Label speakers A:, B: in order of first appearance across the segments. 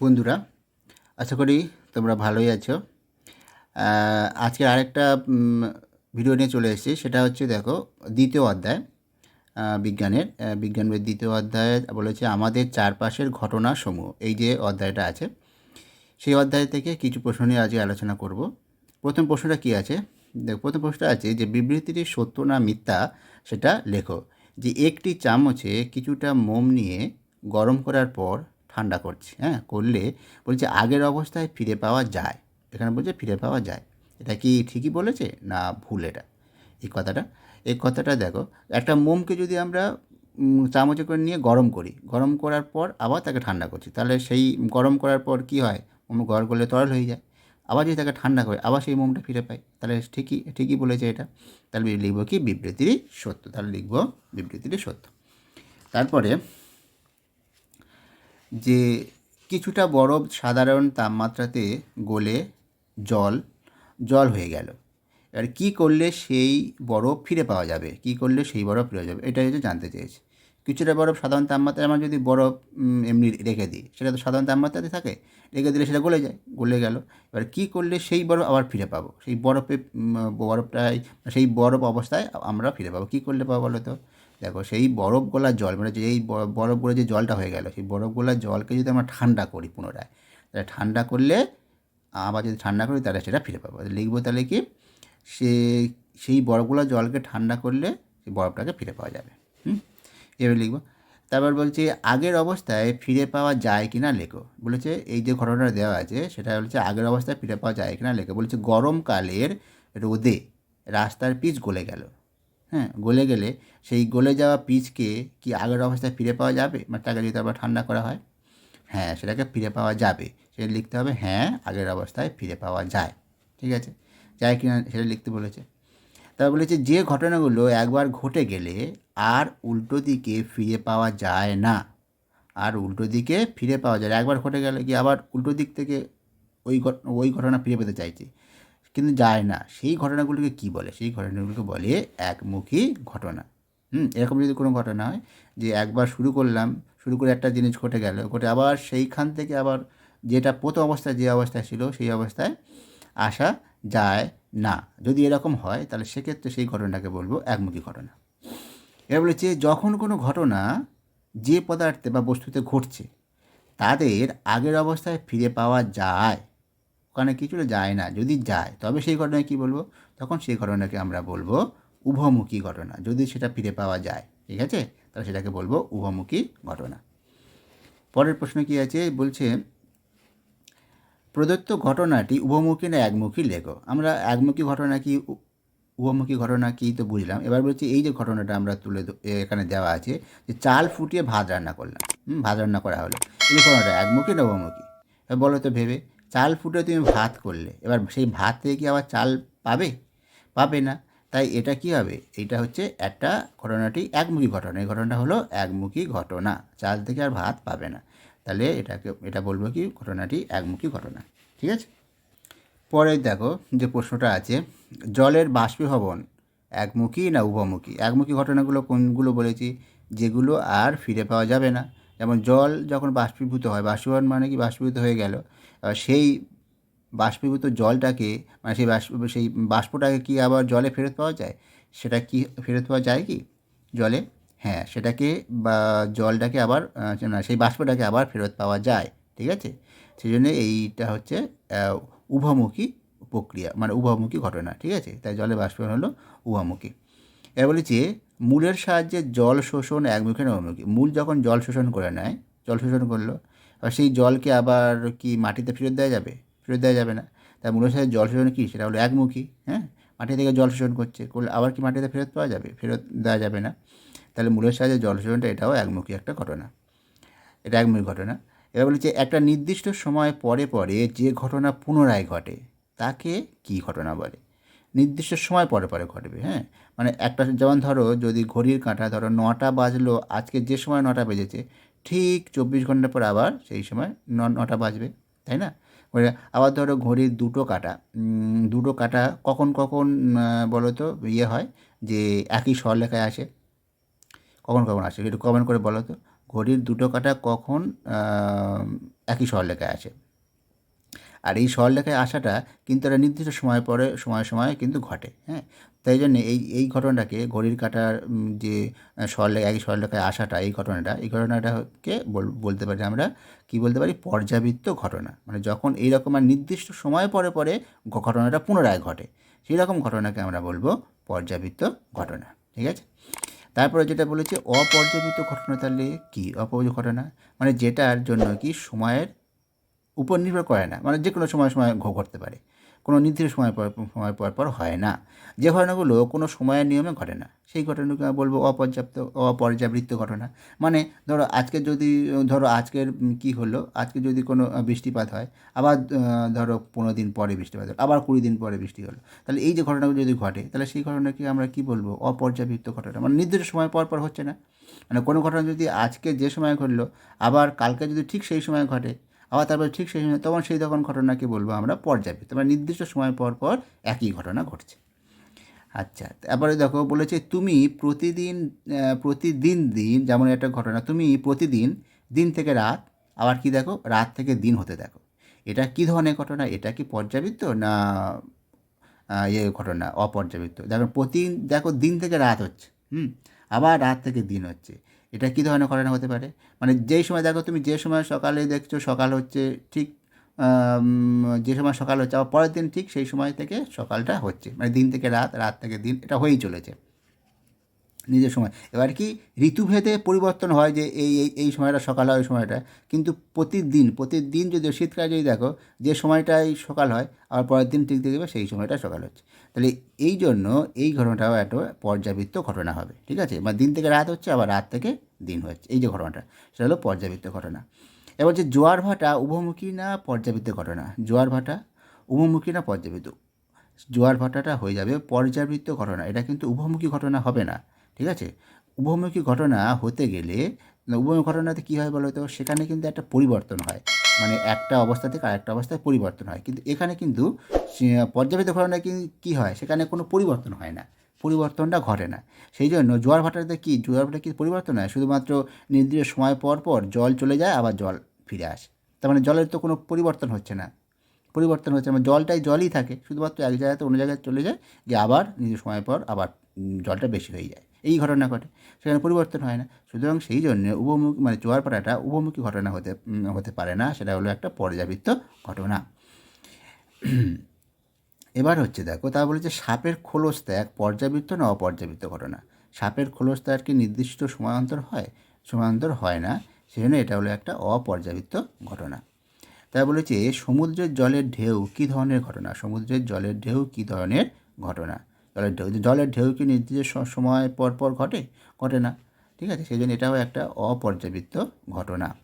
A: বন্ধুরা, আশা করি তোমরা ভালোই আছো। আজকে আরেকটা ভিডিও নিয়ে চলে এসেছি। সেটা হচ্ছে দেখো, দ্বিতীয় অধ্যায় বিজ্ঞানের বিজ্ঞান বইয়ের দ্বিতীয় অধ্যায় বলেছে আমাদের চারপাশের ঘটনা সমূহ এই যে অধ্যায়টা আছে, সেই অধ্যায় থেকে কিছু প্রশ্ন নিয়ে আজকে আলোচনা করব। প্রথম প্রশ্নটা কী আছে? দেখো, প্রথম প্রশ্নটা আছে যে বিবৃতিটি সত্য না মিথ্যা, সেটা লেখো। যে একটি চামচে কিছুটা মোম নিয়ে গরম করার পর ঠান্ডা করছে হ্যাঁ? করলে বলছে আগের অবস্থায় ফিরে পাওয়া যায়। এখানে বলছে ফিরে পাওয়া যায়। এটা কি ঠিকই বলেছে? না, ভুল এটা। এই কথাটা এই কথাটা দেখো, একটা মোমকে যদি আমরা চামচে করে নিয়ে গরম করি, গরম করার পর আবার তাকে ঠান্ডা করছি। তাহলে সেই গরম করার পর কি হয়? মোম গরম করলে তরল হয়ে যায়। আবার যদি তাকে ঠান্ডা করে, আবার সেই মোমটা ফিরে পাই। তাহলে ঠিকই ঠিকই বলেছে এটা। তাহলে লিখব কি? বিবৃতিরই সত্য। তাহলে লিখব বিবৃতিরই সত্য। তারপরে যে কিছুটা বরফ সাধারণ তাপমাত্রাতে গলে জল জল হয়ে গেল। এবার কী করলে সেই বরফ ফিরে পাওয়া যাবে? কী করলে সেই বরফ ফিরে যাবে? এটা হচ্ছে জানতে চেয়েছি। কিছুটা বরফ সাধারণ তাপমাত্রায় আমরা যদি বরফ এমনি রেখে দিই সেটা তো সাধারণ তাপমাত্রাতে থাকে। রেখে দিলে সেটা গলে যায় গলে গেল। এবার কী করলে সেই বরফ আবার ফিরে পাবো? সেই বরফে উম, বরফটাই সেই বরফ অবস্থায় আমরা ফিরে পাবো। কী করলে পাবো বলো তো? দেখো সেই বরফ গোলা জল মানে যে এই বরফ গলে যে জলটা হয়ে গেল সেই বরফ গোলা জলকে যদি আমরা ঠান্ডা করি পুনরায় তাহলে ঠান্ডা করলে আবার যদি ঠান্ডা করি তাহলে সেটা ফিরে পাবো। লিখব তাহলে কি? সে সেই বরফগুলো জলকে ঠান্ডা করলে সেই বরফটাকে ফিরে পাওয়া যাবে। হুম? এভাবে লিখব। তারপর বলছে, আগের অবস্থায় ফিরে পাওয়া যায় কি না লেখো। বলেছে, এই যে ঘটনাটা দেওয়া আছে, সেটা বলছে, আগের অবস্থায় ফিরে পাওয়া যায় কি না লেখো। বলেছে, গরমকালের রোদে রাস্তার পিচ গলে গেল। হ্যাঁ গলে গেলে সেই গলে যাওয়া পিচকে কি আগের অবস্থায় ফিরে পাওয়া যাবে? মানে তাকে যদি আবার ঠান্ডা করা হয়? হ্যাঁ সেটাকে ফিরে পাওয়া যাবে। সেটা লিখতে হবে হ্যাঁ আগের অবস্থায় ফিরে পাওয়া যায়। ঠিক আছে? যায় কিনা সেটা লিখতে বলেছে। তারপর বলেছে, যে ঘটনাগুলো একবার ঘটে গেলে আর উল্টো দিকে ফিরে পাওয়া যায় না। আর উল্টো দিকে ফিরে পাওয়া যায় একবার ঘটে গেলে কি, আবার উল্টো দিক থেকে ওই ঘট- ওই ঘটনা ফিরে পেতে চাইছে। কিন্তু যায় না। সেই ঘটনাগুলোকে কি বলে? সেই ঘটনাগুলোকে বলে একমুখী ঘটনা। হুম, এরকম যদি কোনো ঘটনা হয় যে একবার শুরু করলাম, শুরু করে একটা জিনিস ঘটে গেল, ঘটে আবার সেইখান থেকে আবার যেটা প্রথম অবস্থায়, যে অবস্থায় ছিল সেই অবস্থায় আসা যায় না। যদি এরকম হয়, তাহলে সেক্ষেত্রে সেই ঘটনাকে বলব একমুখী ঘটনা। এবার বলেছে, যখন কোনো ঘটনা যে পদার্থে বা বস্তুতে ঘটছে, তাদের আগের অবস্থায় ফিরে পাওয়া যায়। ওখানে কিছুটা যায় না। যদি যায়, তবে সেই ঘটনায় কী বলব? তখন সেই ঘটনাকে আমরা বলব উভমুখী ঘটনা। যদি সেটা ফিরে পাওয়া যায়, ঠিক আছে? তাহলে সেটাকে বলব উভমুখী ঘটনা। পরের প্রশ্ন কী আছে? বলছে, প্রদত্ত ঘটনাটি উভমুখী না একমুখী লেখো আমরা একমুখী ঘটনা কি উ- উভমুখী ঘটনা কী তো বুঝলাম। এবার বলছি এই যে ঘটনাটা আমরা তুলে এখানে দেওয়া আছে যে চাল ফুটিয়ে ভাত রান্না করলাম। হুম, ভাত রান্না করা হলো। এই ঘটনাটা একমুখী না এবার বলো তো ভেবে চাল ফুটে তুমি ভাত করলে এবার সেই ভাত থেকে কি আবার চাল পাবে? পাবে না। তাই এটা কি হবে? এইটা হচ্ছে একটা ঘটনাটি একমুখী ঘটনা। এই ঘটনাটা হলো একমুখী ঘটনা। চাল থেকে আর ভাত পাবে না। তাহলে এটাকে এটা বলব কি? ঘটনাটি একমুখী ঘটনা। ঠিক আছে? পরে দেখো যে প্রশ্নটা আছে, জলের বাষ্পীভবন একমুখী না উভমুখী? একমুখী ঘটনাগুলো কোনগুলো বলেছি? যেগুলো আর ফিরে পাওয়া যাবে না। যেমন জল যখন বাষ্পীভূত হয়, বাষ্পীভবন মানে কি? বাষ্পীভূত হয়ে গেল। সেই বাষ্পীভূত জলটাকে মানে সেই বাষ্প, সেই বাষ্পটাকে কি আবার জলে ফেরত পাওয়া যায়? সেটা কি, ফেরত পাওয়া যায় কি? জলে? হ্যাঁ সেটাকে বা জলটাকে আবার সেই বাষ্পটাকে আবার ফেরত পাওয়া যায়। ঠিক আছে? সেই জন্য এইটা হচ্ছে উভমুখী প্রক্রিয়া মানে উভমুখী ঘটনা, ঠিক আছে? তাই জলের বাষ্পীভবন হলো উভমুখী। এবার বলেছি মূলের সাহায্যে জল শোষণ একমুখী না উভমুখী মূল যখন জল শোষণ করে নেয়, জল শোষণ করল আর সেই জলকে আবার কি মাটিতে ফেরত দেওয়া যাবে? ফেরত দেওয়া যাবে না। তাই মূলের সাহায্যে জল শোষণ কী? সেটা হলো একমুখী হ্যাঁ? মাটি থেকে জল শোষণ করছে, করলে আবার কি মাটিতে ফেরত পাওয়া যাবে? ফেরত দেওয়া যাবে না। তাহলে মূলের সাহায্যে জল শোষণটা এটাও একমুখী একটা ঘটনা। এটা একমুখী ঘটনা। এবার বলেছে একটা নির্দিষ্ট সময় পরে পরে যে ঘটনা পুনরায় ঘটে, তাকে কী ঘটনা বলে? নির্দিষ্ট সময় পরে পরে ঘটবে হ্যাঁ? মানে একটা যেমন ধরো যদি ঘড়ির কাঁটা ধরো নটা বাজলো, আজকে যে সময় নটা বেজেছে, ঠিক চব্বিশ ঘণ্টা পর আবার সেই সময় ন- নটা বাজবে, তাই না? আবার ধরো ঘড়ির দুটো কাটা দুটো কাটা কখন কখন বলো তো ইয়ে হয় যে একই স্বরলেখায় আসে? কখন কখন আসে? একটু কমেন্ট করে বলো তো। ঘড়ির দুটো কাটা কখন একই সরলরেখায় আসে। আর এই সরলরেখায় আসাটা কিন্তু একটা নির্দিষ্ট সময় পরে, সময় সময় কিন্তু ঘটে হ্যাঁ? তাই জন্য এই এই ঘটনাটাকে ঘড়ির কাঁটার যে সরলেখা একই সরলরেখায় আসাটা, এই ঘটনাটা, এই ঘটনাটাকে বল- বলতে পারি আমরা, কি বলতে পারি? পর্যাবৃত্ত ঘটনা। মানে যখন এই রকম আর নির্দিষ্ট সময় পরে পরে ঘটনাটা পুনরায় ঘটে, সেই রকম ঘটনাকে আমরা বলব পর্যাবৃত্ত ঘটনা, ঠিক আছে? তারপরে যেটা বলেছে অপর্যাপিত ঘটনা তাহলে কি? অপর্যাপ্ত ঘটনা? মানে যেটার জন্য কি সময়ের উপর নির্ভর করে না। মানে যে কোনো সময় সময় ঘটতে পারে। কোনো নির্দিষ্ট সময় পর সময় পর পর হয় না। যে ঘটনাগুলো কোনো সময়ের নিয়মে ঘটে না, সেই ঘটনাকে বলব অপর্যাপ্ত, অপর্যাবৃত্ত ঘটনা। মানে ধরো আজকে যদি, ধরো আজকের কি হলো, আজকে যদি কোনো বৃষ্টিপাত হয়, আবার ধরো পনেরো দিন পরে বৃষ্টিপাত হলো, আবার কুড়ি দিন পরে বৃষ্টি হলো, তাহলে এই যে ঘটনাগুলো যদি ঘটে, তাহলে সেই ঘটনাকে আমরা কি বলব? অপর্যাবৃত্ত ঘটনা। মানে নির্দিষ্ট সময় পর পর হচ্ছে না। মানে কোনো ঘটনা যদি আজকে যে সময় ঘটলো, আবার কালকে যদি ঠিক সেই সময় ঘটে আবার তারপরে ঠিক সেই সময় তখন সেই তখন ঘটনাকে বলব আমরা? পর্যাবৃত্ত মানে নির্দিষ্ট সময় পর পর একই ঘটনা ঘটছে। আচ্ছা তারপরে দেখো বলেছে তুমি প্রতিদিন প্রতিদিন দিন যেমন একটা ঘটনা তুমি প্রতিদিন দিন থেকে রাত আবার কি দেখো? রাত থেকে দিন হতে দেখো। এটা কি ধরনের ঘটনা? এটা কি পর্যাবৃত্ত না আহ, ইয়ে ঘটনা? অপর্যাবৃত্ত দেখো প্রতিদিন দেখো দিন থেকে রাত হচ্ছে হুম? আবার রাত থেকে দিন হচ্ছে। এটা কী ধরনের ঘটনা হতে পারে? মানে যেই সময় দেখো তুমি যে সময় সকালে দেখছ সকাল হচ্ছে ঠিক যে সময় সকাল হচ্ছে, আবার পরের দিন ঠিক সেই সময় থেকে সকালটা হচ্ছে। মানে দিন থেকে রাত রাত থেকে দিন, এটা হয়েই চলেছে। নিজের সময়। এবার কি ঋতুভেদে পরিবর্তন হয় যে এই এই এই সময়টা সকাল হয়, ওই সময়টা, কিন্তু প্রতিদিন প্রতিদিন যদি শীতকালে যদি দেখো, যে সময়টাই সকাল হয় আর পরের দিন ঠিক দেখবে সেই সময়টা সকাল হচ্ছে। তাহলে এই জন্য এই ঘটনাটাও একটা পর্যাবৃত্ত ঘটনা হবে, ঠিক আছে? মানে দিন থেকে রাত হচ্ছে, আবার রাত থেকে দিন হচ্ছে, এই যে ঘটনাটা, সেটা হলো পর্যাবৃত্ত ঘটনা। এবার যে জোয়ার ভাটা, উভমুখী না পর্যাবৃত্ত ঘটনা? জোয়ার ভাটা, উভমুখী না পর্যাবৃত্ত? জোয়ার ভাটাটা হয়ে যাবে পর্যাবৃত্ত ঘটনা, এটা কিন্তু উভমুখী ঘটনা হবে না। ঠিক আছে? উভমুখী ঘটনা হতে গেলে উভমুখী ঘটনাতে কী হয় বলো তো সেখানে কিন্তু একটা পরিবর্তন হয়। মানে একটা অবস্থা থেকে আরেকটা অবস্থায় পরিবর্তন হয়। কিন্তু এখানে কিন্তু পর্যাবৃত্ত ঘটনা কি- হয়? সেখানে কোনো পরিবর্তন হয় না। পরিবর্তনটা ঘটে না। সেই জন্য জোয়ার ভাটাতে কি, জোয়ার ভাটা কি পরিবর্তন হয়? শুধুমাত্র নির্দিষ্ট সময় পর পর জল চলে যায়, আবার জল ফিরে আসে। তার মানে জলের তো কোনো পরিবর্তন হচ্ছে না। পরিবর্তন হচ্ছে মানে জলটাই জলই থাকে। শুধুমাত্র এক জায়গাতে অন্য জায়গায় চলে যায় গিয়ে আবার নিজের সময় পর আবার জলটা বেশি হয়ে যায়। এই ঘটনা ঘটে। সেখানে পরিবর্তন হয় না। সুতরাং সেই জন্য উপমুখী মানে জোয়ার পাটাটা উপমুখী ঘটনা হতে হতে পারে না। সেটা হলো একটা পর্যাবৃত্ত ঘটনা। এবার হচ্ছে দেখো তা বলেছে সাপের খোলস ত্যাগ পর্যাবৃত্ত না অপর্যাবৃত্ত ঘটনা? সাপের খোলস ত্যাগ কি নির্দিষ্ট সময়ান্তর হয়? সময়ান্তর হয় না। সেজন্য এটা হলো একটা অপর্যাবৃত্ত ঘটনা। তাই বলেছে সমুদ্রের জলের ঢেউ কী ধরনের ঘটনা? সমুদ্রের জলের ঢেউ কী ধরনের ঘটনা? জলের ঢেউ জলের ঢেউ কি নির্দিষ্ট সময় পর পর ঘটে? ঘটে না। ঠিক আছে, সেই জন্য এটাও একটা অপর্যাবৃত্ত ঘটনা।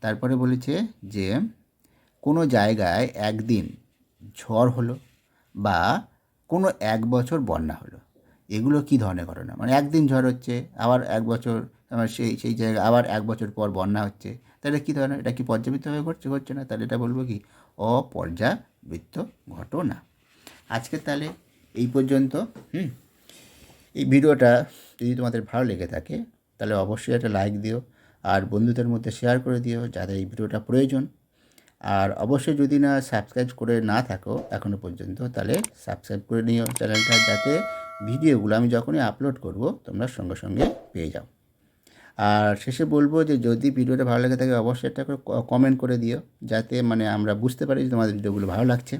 A: তারপরে বলেছে যে, কোনো জায়গায় একদিন ঝড় হলো বা কোনো এক বছর বন্যা হলো। এগুলো কী ধরনের ঘটনা? মানে একদিন ঝড় হচ্ছে, আবার এক বছর, আবার সেই সেই জায়গায় আবার এক বছর পর বন্যা হচ্ছে। তাহলে কী ধরনের এটা কি পর্যাবৃত্তভাবে ঘটছে ঘটছে না? তাহলে এটা বলব কি? অপর্যাবৃত্ত ঘটনা। আজকে তাহলে এই পর্যন্ত, হুম? এই ভিডিওটা যদি তোমাদের ভালো লেগে থাকে, তাহলে অবশ্যই একটা লাইক দিও, আর বন্ধুদের মধ্যে শেয়ার করে দিও যাদের এই ভিডিওটা প্রয়োজন। আর অবশ্যই যদি না সাবস্ক্রাইব করে না থাকো এখনও পর্যন্ত, তাহলে সাবস্ক্রাইব করে নিও চ্যানেলটা যাতে ভিডিওগুলো আমি যখনই আপলোড করব, তোমরা সঙ্গে সঙ্গে পেয়ে যাও। আর শেষে বলব যে যদি ভিডিওটা ভালো লেগে থাকে, অবশ্যই একটা করে কমেন্ট করে দিও, যাতে মানে আমরা বুঝতে পারি যে তোমাদের ভিডিওগুলো ভালো লাগছে।